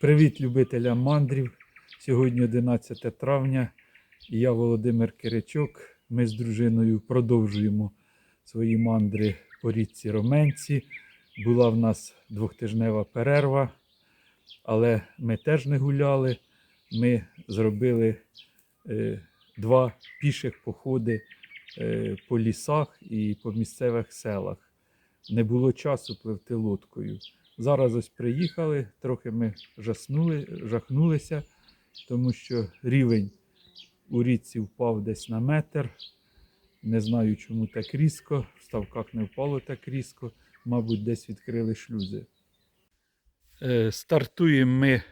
Привіт любителям мандрів. Сьогодні 11 травня. Я Володимир Киричок. Ми з дружиною продовжуємо свої мандри по річці Роменці. Була в нас двохтижнева перерва, але ми теж не гуляли. Ми зробили е, два піших походи е, по лісах і по місцевих селах. Не було часу пливти лодкою. Зараз ось приїхали, трохи ми жаснули, жахнулися, тому що рівень у річці впав десь на метр. Не знаю, чому так різко. В ставках не впало так різко. Мабуть, десь відкрили шлюзи. Е, стартуємо ми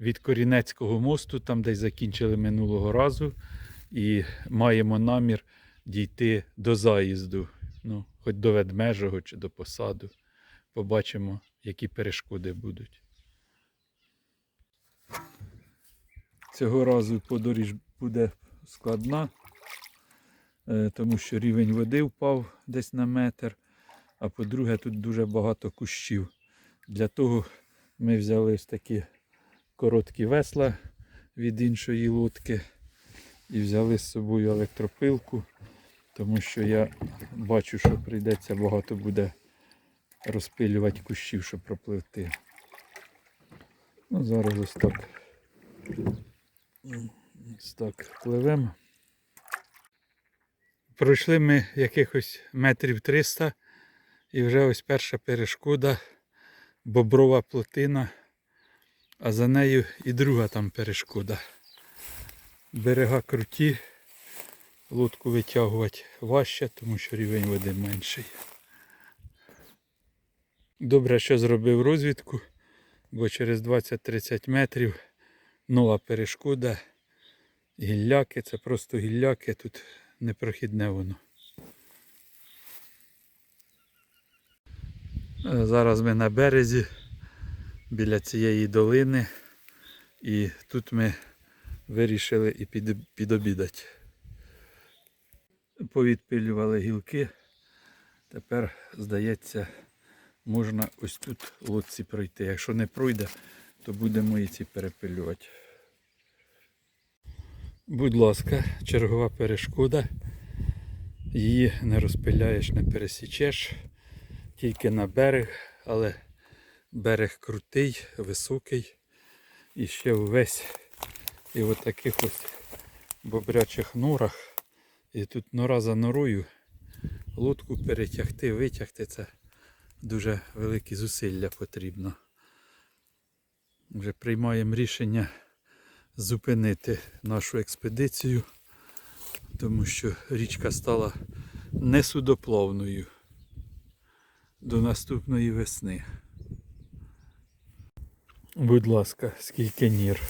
від Корінецького мосту, там десь закінчили минулого разу, і маємо намір дійти до заїзду, ну, хоч до ведмежого чи до посаду. Побачимо, які перешкоди будуть. Цього разу подоріж буде складна, е, тому що рівень води впав десь на метр, а по-друге, тут дуже багато кущів. Для того ми взяли ось такі короткі весла від іншої лодки і взяли з собою електропилку, тому що я бачу, що прийдеться багато буде розпилювати кущів, щоб пропливти. Ну, зараз ось так. Ось так пливемо. Пройшли ми якихось метрів 300 і вже ось перша перешкода, боброва плотина, а за нею і друга там перешкода. Берега круті, лодку витягувати важче, тому що рівень води менший. Добре, що зробив розвідку, бо через 20-30 метрів нова перешкода. Гілляки, це просто гілляки, тут непрохідне воно. Е, Зараз ми на березі біля цієї долини і тут ми вирішили і під, підобідати. Повідпилювали гілки. Тепер, здається, можна ось тут лодці пройти. Якщо не пройде, то будемо і ці перепилювати. Будь ласка, чергова перешкода. Її не розпиляєш, не пересічеш, тільки на берег, але берег крутий, високий і ще увесь і в таких ось бобрячих норах. І тут нора за норою лодку перетягти, витягти це дуже великі зусилля потрібно. Вже приймаємо рішення зупинити нашу експедицію, тому що річка стала несудоплавною до наступної весни. Будь ласка, скільки нір.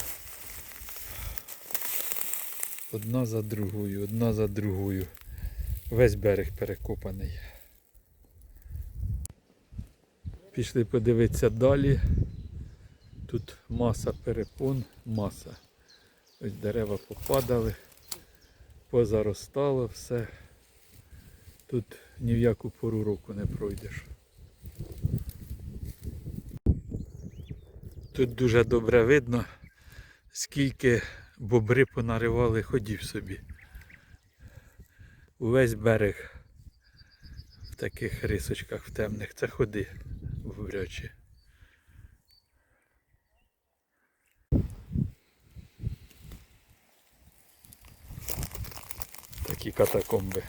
Одна за другою, одна за другою. Весь берег перекопаний. Пішли подивитися далі. Тут маса перепон, маса. Ось дерева попадали, позаростало все. Тут ні в яку пору року не пройдеш. Тут дуже добре видно, скільки бобри понаривали ходів собі. Увесь берег в таких рисочках в темних. Це ходи бобрячі. Такі катакомби.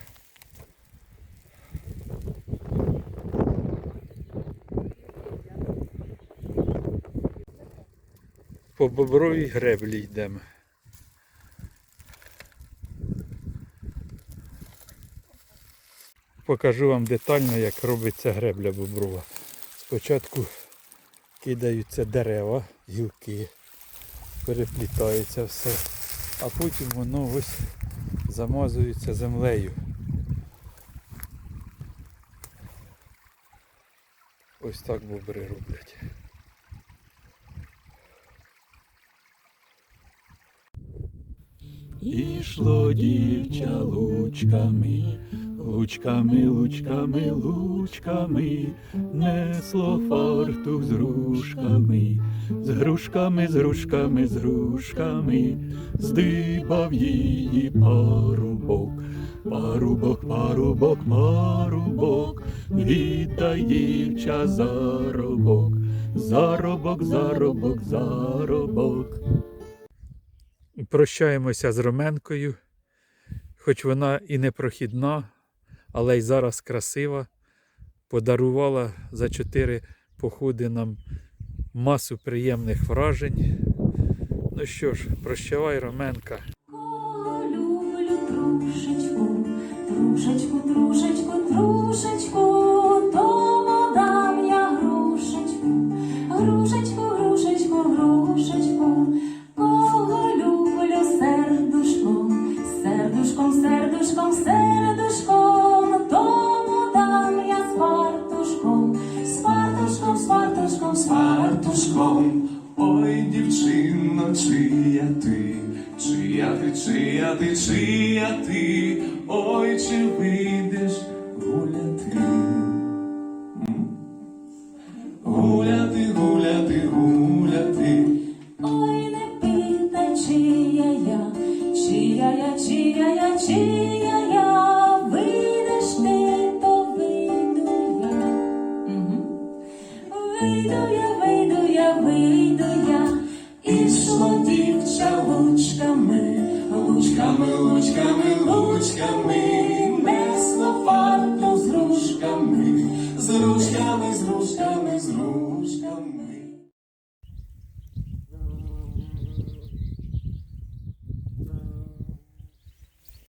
По бобровій греблі йдемо. Покажу вам детально, як робиться гребля боброва. Спочатку кидаються дерева, гілки, переплітається все, а потім воно ось замазується землею. Ось так бобри роблять. Ішло дівча лучками, лучками, лучками, лучками, несло фартух з грушками, з грушками, з грушками, з грушками, здибав її парубок. Парубок, парубок, парубок, віддай дівча заробок, заробок, заробок, заробок. Прощаємося з Роменкою, хоч вона і не прохідна, але й зараз красива. Подарувала за чотири походи нам масу приємних вражень. Ну що ж, прощавай, Роменка. Люблю трушечку, трушечку, трушечку, трушечку, Ой, дівчино, чия ти, чия ти, чия ти, чия ти, ой, чи вийдеш гуляти? Гуляти, гуляти, гуляти. Ой, не питай, чия я, чия я, чия я, чия я, вийдеш ти, то вийду я. Вийду я, вийду я вийду я, ішло дівча лучками, лучками, лучками, лучками, несло фарту з ручками, з ручками, з ручками.